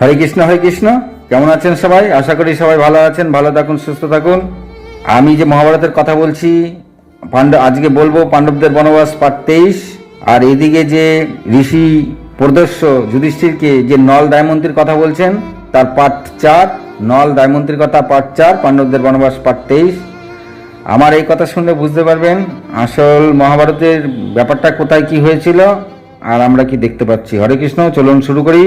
হরে কৃষ্ণ হরে কৃষ্ণ। কেমন আছেন সবাই? আশা করি সবাই ভালো আছেন, ভালো থাকুন, সুস্থ থাকুন। আমি যে মহাভারতের কথা বলছি পাণ্ডব আজকে বলব পাণ্ডবদের বনবাস পার্ট তেইশ। আর এদিকে যে ঋষি প্রদর্শ যুধিষ্ঠিরকে যে নল দায়মন্ত্রীর কথা বলছেন, তার পার্ট চার, নল দায়মন্ত্রীর কথা পার্ট চার, পাণ্ডবদের বনবাস পার্ট তেইশ। আমার এই কথা শুনলে বুঝতে পারবেন, আসল মহাভারতের ব্যাপারটা কোথায় কি হয়েছিল, আর আমরা কি দেখতে পাচ্ছি। হরে কৃষ্ণ, চলুন শুরু করি।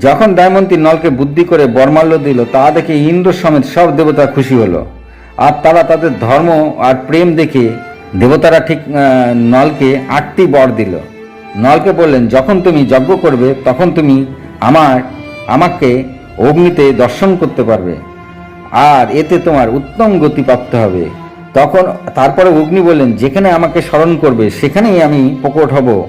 যখন দায়মন্তী নলকে বুদ্ধি করে বর্মাল্য দিল, তা দেখে ইন্দ্র সমেত সব দেবতা খুশি হলো। আর তারা তাদের ধর্ম আর প্রেম দেখে দেবতারা ঠিক নলকে আটটি বর দিল। নলকে বললেন, যখন তুমি যজ্ঞ করবে, তখন তুমি আমার, আমাকে অগ্নিতে দর্শন করতে পারবে। আর এতে তোমার উত্তম গতি প্রাপ্ত হবে। তখন তারপরে অগ্নি বললেন, যেখানে আমাকে স্মরণ করবে, সেখানেই আমি প্রকট হব।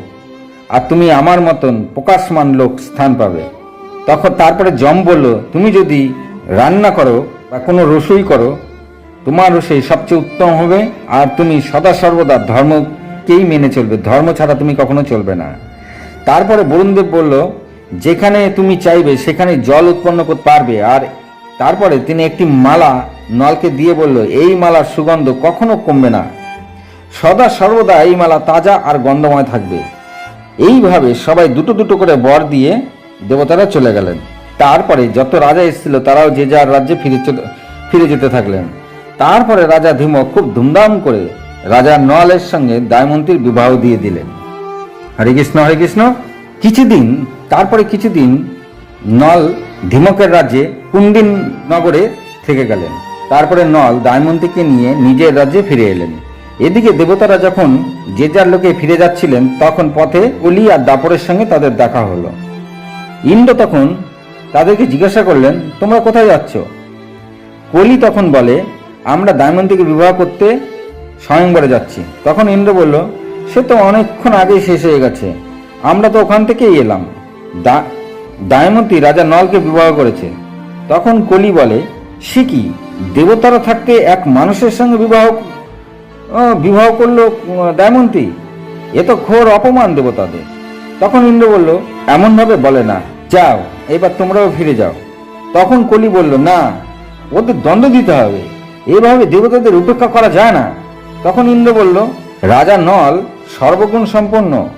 আর তুমি আমার মতন প্রকাশমান লোক স্থান পাবে। তখন তারপরে জম বলল, তুমি যদি রান্না করো বা কোনো রসই করো, তোমার রসই সবচেয়ে উত্তম হবে আর তুমি সদা সর্বদা ধর্মকেই মেনে চলবে। ধর্ম ছাড়া তুমি কখনো চলবে না। তারপরে বরুণদেব বলল, যেখানে তুমি চাইবে, সেখানে জল উৎপন্ন করতে পারবে। আর তারপরে তিনি একটি মালা নলকে দিয়ে বলল, এই মালার সুগন্ধ কখনো কমবে না। সদা সর্বদা এই মালা তাজা আর গন্ধময় থাকবে। এইভাবে সবাই দুটো দুটো করে বর দিয়ে দেবতারা চলে গেলেন। তারপরে যত রাজা এসেছিল, তারাও যে যার রাজ্যে ফিরে ফিরে যেতে থাকলেন। তারপরে রাজা ধীমক খুব ধুমধাম করে রাজা নলের সঙ্গে দায়মন্তীর বিবাহ দিয়ে দিলেন। হরে কৃষ্ণ হরে কৃষ্ণ। কিছুদিন, তারপরে কিছুদিন নল ধীমকের রাজ্যে কুন্দিন নগরে থেকে গেলেন। তারপরে নল দায়মন্তীকে নিয়ে নিজের রাজ্যে ফিরে এলেন। এদিকে দেবতারা যখন যে যার লোকে ফিরে যাচ্ছিলেন, তখন পথে অলি আর দাপরের সঙ্গে তাদের দেখা হলো। ইন্দ্র তখন তাদেরকে জিজ্ঞাসা করলেন, তোমরা কোথায় যাচ্ছ? কলি তখন বলে, আমরা দায়মন্তীকে বিবাহ করতে স্বয়ংবরে যাচ্ছি। তখন ইন্দ্র বলল, সে তো অনেকক্ষণ আগেই শেষ হয়ে গেছে। আমরা তো ওখান থেকেই এলাম। দা দায়মন্তী রাজা নলকে বিবাহ করেছে। তখন কলি বলে, সে কি? দেবতারা থাকতে এক মানুষের সঙ্গে বিবাহ বিবাহ করল দায়মন্তী এ তো ঘোর অপমান দেবতাদের। তখন ইন্দ্র বলল, এমনভাবে বলে না। যাও, এবার তোমরাও ফিরে যাও। তখন কলি বলল, না, ওদের দ্বন্দ্ব দিতে হবে। এভাবে দেবতাদের উপেক্ষা করা যায় না। তখন ইন্দ্র বলল, রাজা নল সর্বগুণ সম্পন্ন,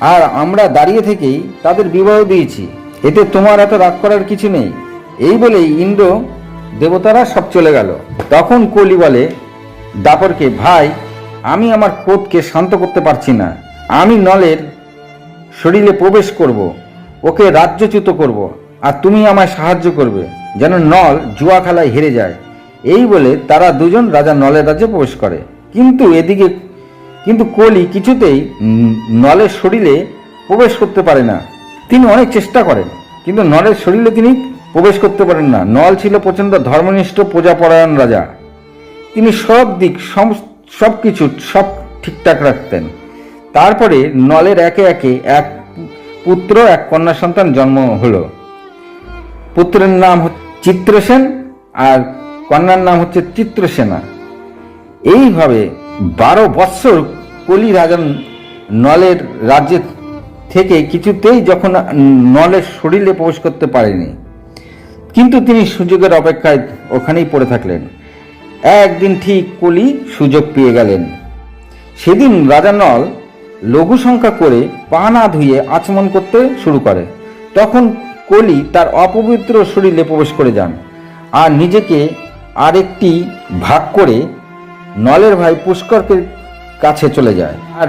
আর আমরা দাঁড়িয়ে থেকেই তাদের বিবাহ দিয়েছি। এতে তোমার এত রাগ করার কিছু নেই। এই বলেই ইন্দ্র দেবতারা সব চলে গেল। তখন কলি বলে, দাপরকে, ভাই, আমি আমার ক্রোধকে শান্ত করতে পারছি না। আমি নলের শরীরে প্রবেশ করব, ওকে রাজ্যচ্যুত করব, আর তুমি আমায় সাহায্য করবে, যেন নল জুয়া খেলায় হেরে যায়। এই বলে তারা দুজন রাজা নলের রাজ্যে প্রবেশ করে। কিন্তু এদিকে, কিন্তু কলি কিছুতেই নলের শরীরে প্রবেশ করতে পারে না। তিনি অনেক চেষ্টা করেন, কিন্তু নলের শরীরে তিনি প্রবেশ করতে পারেন না। নল ছিল প্রচণ্ড ধর্মনিষ্ঠ প্রজাপরায়ণ রাজা। তিনি সব দিক, সব কিছু সব ঠিকঠাক রাখতেন। তারপরে নলের একে একে এক পুত্র, এক কন্যা সন্তান জন্ম হলো। পুত্রের নাম চিত্রসেন আর কন্যার নাম হচ্ছে চিত্রসেনা এইভাবে বারো বৎসর কলি রাজন নলের রাজ্যে থেকে কিছুতেই যখন নলের শরীরে প্রবেশ করতে পারেনি, কিন্তু তিনি সুযোগের অপেক্ষায় ওখানেই পড়ে থাকলেন। একদিন ঠিক কলি সুযোগ পেয়ে গেলেন। সেদিন রাজা নল লঘু সংখ্যা করে পা না ধুয়ে আচমন করতে শুরু করে। তখন কলি তার অপবিত্র শরীরে প্রবেশ করে যান আর নিজেকে আরেকটি ভাগ করে নলের ভাই পুষ্করকে কাছে চলে যায় আর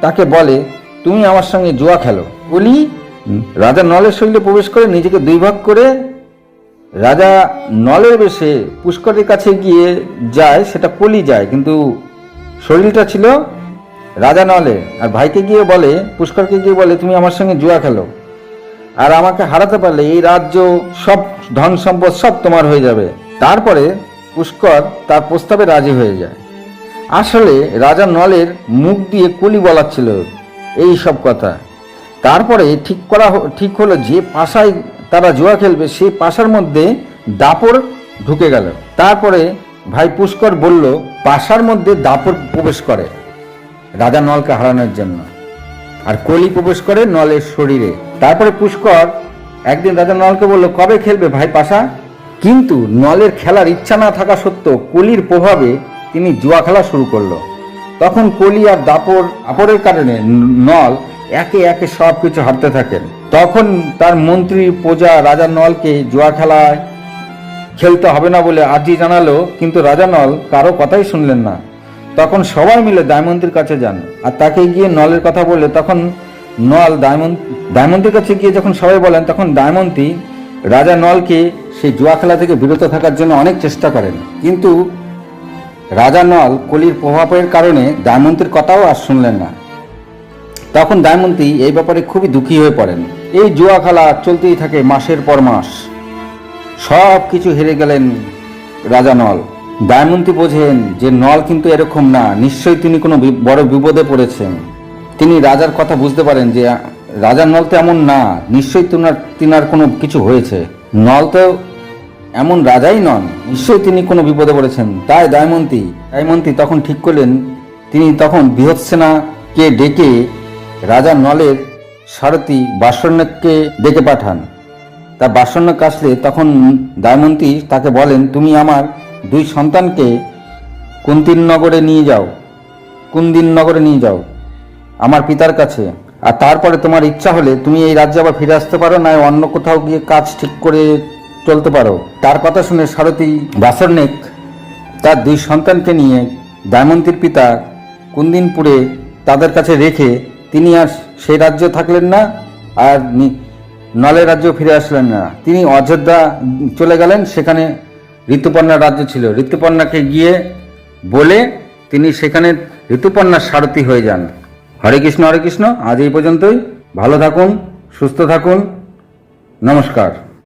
তাকে বলে, তুমি আমার সঙ্গে জুয়া খেলো। কলি রাজা নলের শরীরে প্রবেশ করে নিজেকে দুই ভাগ করে রাজা নলের বেশে পুষ্করের কাছে গিয়ে যায়, সেটা কলি যায়, কিন্তু শরীরটা ছিল রাজা নলে আর ভাইকে গিয়ে বলে, পুষ্করকে গিয়ে বলে, তুমি আমার সঙ্গে জুয়া খেলো। আর আমাকে হারাতে পারলে এই রাজ্য, সব ধন সম্পদ সব তোমার হয়ে যাবে। তারপরে পুষ্কর তার প্রস্তাবে রাজি হয়ে যায়। আসলে রাজা নলের মুখ দিয়ে কুলি কলি বলাচ্ছিল এই সব কথা। তারপরে ঠিক করা ঠিক হলো যে পাশায় তারা জুয়া খেলবে সেই পাশার মধ্যে দাপর ঢুকে গেল। তারপরে ভাই পুষ্কর বলল, পাশার মধ্যে দাপর প্রবেশ করে। রাজা নলকে হারানোর জন্য। আর কলি প্রবেশ করে নলের শরীরে। তারপরে পুষ্কর একদিন রাজা নলকে বলল, কবে খেলবে ভাই পাশা? কিন্তু নলের খেলার ইচ্ছা না থাকা সত্ত্বেও কলির প্রভাবে তিনি জুয়া খেলা শুরু করল। তখন কলি আর দাপর আপরের কারণে নল একে একে সব কিছু হারতে থাকেন। তখন তার মন্ত্রী প্রজা রাজা নলকে, জুয়া খেলায় খেলতে হবে না বলে আর্জি জানালো, কিন্তু রাজা নল কারও কথাই শুনলেন না। তখন সবাই মিলে দায়মন্তীর কাছে যান। আর তাকে গিয়ে নলের কথা বললে তখন নল দায়মন্ত দায়মন্তীর কাছে গিয়ে যখন সবাই বলেন, তখন দায়মন্তী রাজা নলকে সেই জুয়া খেলা থেকে বিরত থাকার জন্য অনেক চেষ্টা করেন। কিন্তু রাজা নল কলির প্রভাবের কারণে দায়মন্তীর কথাও আর শুনলেন না। তখন দায়মন্তী এই ব্যাপারে খুবই দুঃখী হয়ে পড়েন। এই জুয়া খেলা চলতেই থাকে মাসের পর মাস। সব কিছু হেরে গেলেন রাজা নল। দায়মন্তী বোঝেন যে নল কিন্তু এরকম না, নিশ্চয়ই তিনি কোনো বড় বিপদে পড়েছেন। তিনি রাজার কথা বুঝতে পারেন যে রাজার নল তো এমন না, নিশ্চয়ই তিনার তিনার কোনো কিছু হয়েছে। নল তো এমন রাজাই নন, নিশ্চয়ই তিনি কোনো বিপদে পড়েছেন। তাই দায়মন্তী দায়মন্তী তখন ঠিক করলেন, তিনি তখন বৃহৎসেনাকে ডেকে রাজা নলের সারথী বাসন্যকে ডেকে পাঠান। তা বাসন্য আসলে তখন দায়মন্তী তাকে বলেন, তুমি আমার দুই সন্তানকে কুন্তির নগরে নিয়ে যাও কুন্দিন নগরে নিয়ে যাও, আমার পিতার কাছে। আর তারপরে তোমার ইচ্ছা হলে তুমি এই রাজ্যে আবার ফিরে আসতে পারো, না অন্য কোথাও গিয়ে কাজ ঠিক করে চলতে পারো। তার কথা শুনে সারথী বাসর্নেক তার দুই সন্তানকে নিয়ে দায়মন্তীর পিতা কুন্দিনপুরে তাদের কাছে রেখে তিনি আর সেই রাজ্যে থাকলেন না, আর নলের রাজ্য ফিরে আসলেন না। তিনি অযোধ্যা চলে গেলেন, সেখানে ঋতুপর্ণার রাজ্য ছিল। ঋতুপর্ণাকে গিয়ে বলে তিনি সেখানে ঋতুপর্ণার সারথী হয়ে যান। হরে কৃষ্ণ হরে কৃষ্ণ, আজ এই পর্যন্তই। ভালো থাকুন, সুস্থ থাকুন। নমস্কার।